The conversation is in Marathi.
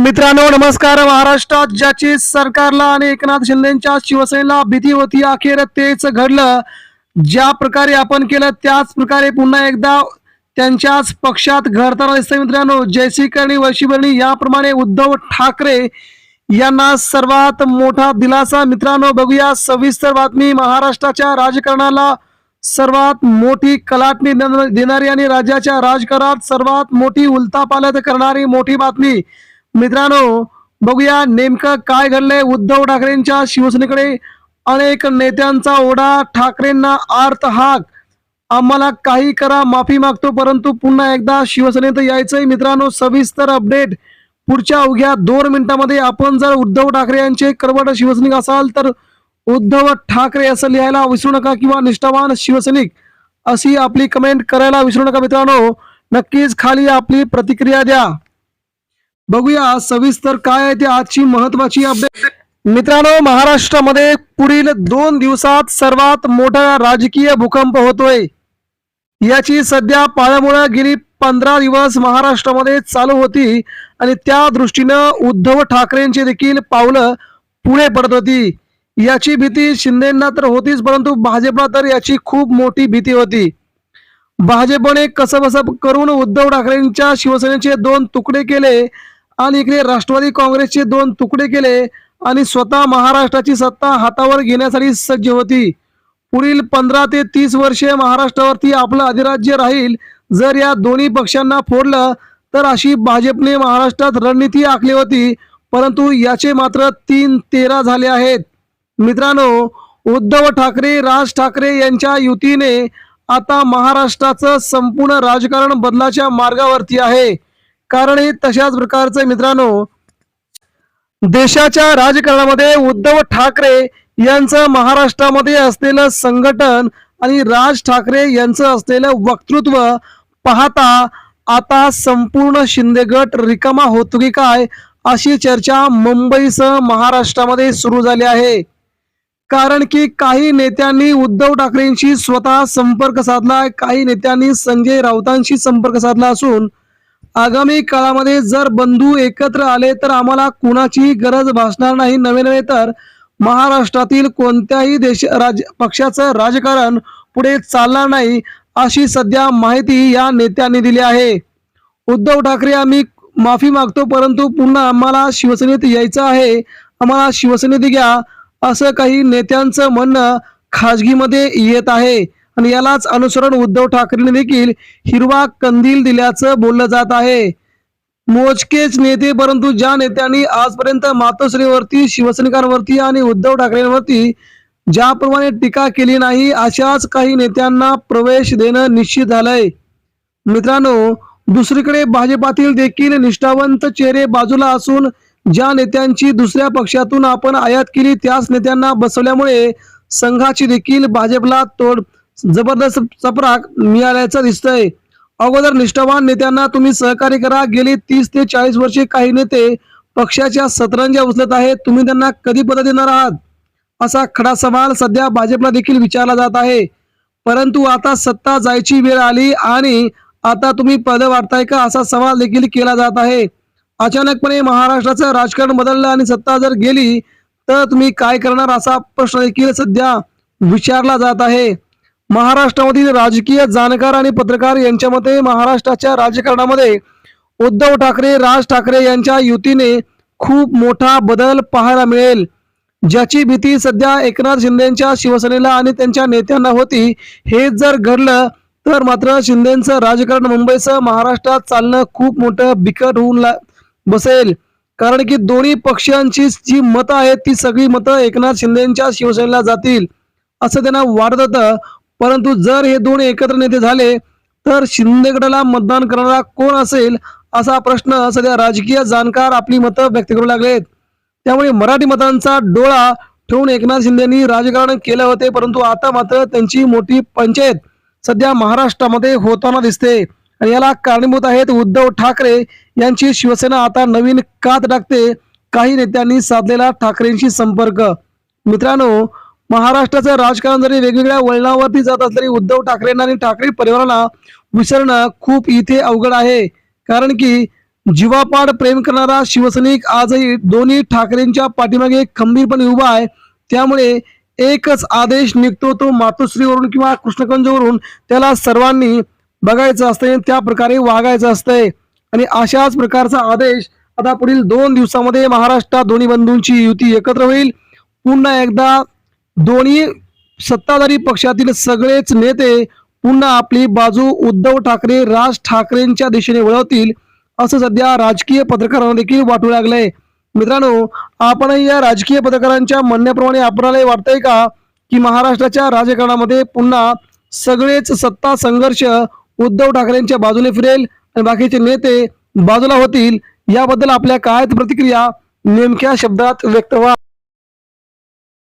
मित्रांनो नमस्कार. महाराष्ट्रात ज्याची सरकारला आणि एकनाथ शिंदेच्या शिवसेनेला भीती होती अखेर तेच घडलं. ज्या प्रकारे आपण केलं त्याच प्रकारे पुन्हा एकदा त्यांच्याच पक्षात घडताना दिसतंय मित्रांनो. जयश्रीकर आणि वैशिभरणी याप्रमाणे उद्धव ठाकरे यांना सर्वात मोठा दिलासा. मित्रांनो बघूया सविस्तर बातमी. महाराष्ट्राच्या राजकारणाला सर्वात मोठी कलाटणी देणारी आणि राज्याच्या राजकारणात सर्वात मोठी उलथापालथ करणारी मोठी बातमी मित्रांनो बघूया नेमकं काय घडलंय. उद्धव ठाकरेंच्या शिवसेनेकडे अनेक नेत्यांचा ओढा ठाकरेंना आर्त हाक. आम्हाला काही करा माफी मागतो परंतु पुन्हा एकदा शिवसेनेत यायचंय. मित्रांनो सविस्तर अपडेट. पुढच्या अवघ्या दोन मिनिटांमध्ये आपण जर उद्धव ठाकरे यांचे करवट शिवसैनिक असाल तर उद्धव ठाकरे असं लिहायला विसरू नका किंवा निष्ठावान शिवसैनिक अशी आपली कमेंट करायला विसरू नका मित्रांनो. नक्कीच खाली आपली प्रतिक्रिया द्या. बघूया सविस्तर काय आहे ते आजची महत्वाची अपडेट मित्रांनो महाराष्ट्रामध्ये पुढील दोन दिवसात सर्वात मोठा राजकीय भूकंप होतोय. याची सध्या पाळमुळं गेली पंधरा दिवस महाराष्ट्रामध्ये चालू होती आणि त्या दृष्टीनं उद्धव ठाकरेंची देखील पावलं पुढे पडत होती. याची भीती शिंदेना तर होतीच परंतु भाजपला तर याची खूप मोठी भीती होती. भाजपने कसं करून उद्धव ठाकरेंच्या शिवसेनेचे दोन तुकडे केले आणि इकडे राष्ट्रवादी काँग्रेसचे दोन तुकडे केले आणि स्वतः महाराष्ट्राची सत्ता हातावर घेण्यासाठी सज्ज होती. पुढील पंधरा ते तीस वर्षे महाराष्ट्रावरती आपलं अधिराज्य राहील. जर या दोन्ही पक्षांना फोडलं तर अशी भाजपने महाराष्ट्रात रणनीती आखली होती. परंतु याचे मात्र तीन तेरा झाले आहेत. मित्रांनो उद्धव ठाकरे राज ठाकरे यांच्या युतीने आता महाराष्ट्राचं संपूर्ण राजकारण बदलाच्या मार्गावरती आहे. कारण हे तशाच प्रकारचं मित्रांनो. देशाच्या राजकारणामध्ये उद्धव ठाकरे यांचं महाराष्ट्रामध्ये असलेलं संघटन आणि राज ठाकरे यांचं असलेलं वक्तृत्व पाहता आता संपूर्ण शिंदे गट रिकामा होतो की काय अशी चर्चा मुंबईसह महाराष्ट्रामध्ये सुरू झाली आहे. कारण की काही नेत्यांनी उद्धव ठाकरेंशी स्वतः संपर्क साधला काही नेत्यांनी संजय राऊतांशी संपर्क साधला असून आगामी काळामध्ये जर बंधू एकत्र आले तर आम्हाला कुणाचीही गरज भासणार नाही. नवे नवे तर महाराष्ट्रातील कोणत्याही देश राज पक्षाचं राजकारण पुढे चालणार नाही अशी सध्या माहिती या नेत्यांनी दिली आहे. उद्धव ठाकरे आम्ही माफी मागतो परंतु पुन्हा आम्हाला शिवसेनेत यायचं आहे. आम्हाला शिवसेनेत घ्या असं काही नेत्यांचं म्हणणं खाजगीमध्ये येत आहे. आणि यालाच अनुसरण उद्धव ठाकरेंनी देखील हिरवा कंदील दिल्याचं बोललं जात आहे. मोजकेच नेते परंतु ज्या नेत्यांनी आजपर्यंत मातोश्रीवरती शिवसैनिकांवरती आणि उद्धव ठाकरेंवरती ज्याप्रमाणे टीका केली नाही अशाच काही नेत्यांना प्रवेश देणं निश्चित झालंय. मित्रांनो दुसरीकडे भाजपातील देखील निष्ठावंत चेहरे बाजूला असून ज्या नेत्यांची दुसऱ्या पक्षातून आपण आयात केली त्याच नेत्यांना बसवल्यामुळे संघाची देखील भाजपला तोड जबरदस्त चपराक मिळाल्याचं दिसतंय. अगोदर निष्ठावान नेत्यांना तुम्ही सहकार्य करा. गेली तीस ते चाळीस वर्षे काही नेते पक्षाच्या सतरंजा उचलत आहेत. तुम्ही त्यांना कधी पद देणार आहात? असा खडा सवाल सध्या भाजपला देखील विचारला जात आहे. परंतु आता सत्ता जायची वेळ आली आणि आता तुम्ही पद वाढताय का असा सवाल देखील केला जात आहे. अचानकपणे महाराष्ट्राचं राजकारण बदललं आणि सत्ता जर गेली तर तुम्ही काय करणार असा प्रश्न देखील सध्या विचारला जात आहे. महाराष्ट्रामधील राजकीय जाणकार आणि पत्रकार यांच्या मते महाराष्ट्राच्या राजकारणामध्ये उद्धव ठाकरे राज ठाकरे यांच्या युतीने खूप मोठा बदल पाहायला मिळेल. ज्याची भीती सध्या एकनाथ शिंदेच्या शिवसेनेला आणि त्यांच्या नेत्यांना होती हे जर घडलं तर मात्र शिंदेचं राजकारण मुंबईचं महाराष्ट्रात चालणं खूप मोठं बिकट होऊन बसेल. कारण की दोन्ही पक्षांची जी मतं आहेत ती सगळी मतं एकनाथ शिंदेच्या शिवसेनेला जातील असं त्यांना वाटत होतं. परंतु जर हे दोन एकत्र नेते झाले तर शिंदेगडाला मतदान करणारा कोण असेल असा प्रश्न सध्या राजकीय जाणकार आपली मतं व्यक्त करू लागलेत. त्यामुळे मराठी मतांचा डोळा ठेवून एकनाथ शिंदेनी राजकारण केले होते परंतु आता मात्र त्यांची मोठी पंचायत सध्या महाराष्ट्रामध्ये होताना दिसते. आणि याला कारणीभूत आहेत उद्धव ठाकरे यांची शिवसेना आता नवीन कात टाकते. काही नेत्यांनी साधलेला ठाकरेंशी संपर्क. मित्रांनो महाराष्ट्राचं राजकारण जरी वेगवेगळ्या वळणावरती जात असलं तरी उद्धव ठाकरेंना आणि ठाकरे परिवाराला विसरणं खूप इथे अवघड आहे. कारण की जीवापाड प्रेम करणारा शिवसैनिक आजही दोन्ही ठाकरेंच्या पाठीमागे खंबीरपणे उभा आहे. त्यामुळे एकच आदेश निघतो तो मातोश्रीवरून किंवा कृष्णकंजवरून त्याला सर्वांनी बघायचं असतंय त्या प्रकारे वागायचं असतंय. आणि अशाच प्रकारचा आदेश आता पुढील दोन दिवसामध्ये महाराष्ट्रात दोन्ही बंधूंची युती एकत्र होईल. पुन्हा एकदा दोन्ही सत्ताधारी पक्षातील सगळेच नेते पुन्हा आपली बाजू उद्धव ठाकरे राज ठाकरेंच्या दिशेने वळवतील असं सध्या राजकीय पत्रकारांना देखील वाटू लागलंय. मित्रांनो आपणही या राजकीय पत्रकारांच्या म्हणण्याप्रमाणे आपल्याला वाटतंय का की महाराष्ट्राच्या राजकारणामध्ये पुन्हा सगळेच सत्ता संघर्ष उद्धव ठाकरेंच्या बाजूने फिरेल आणि बाकीचे नेते बाजूला होतील? याबद्दल आपल्या काय प्रतिक्रिया? नेमक्या शब्दात व्यक्त व्हा.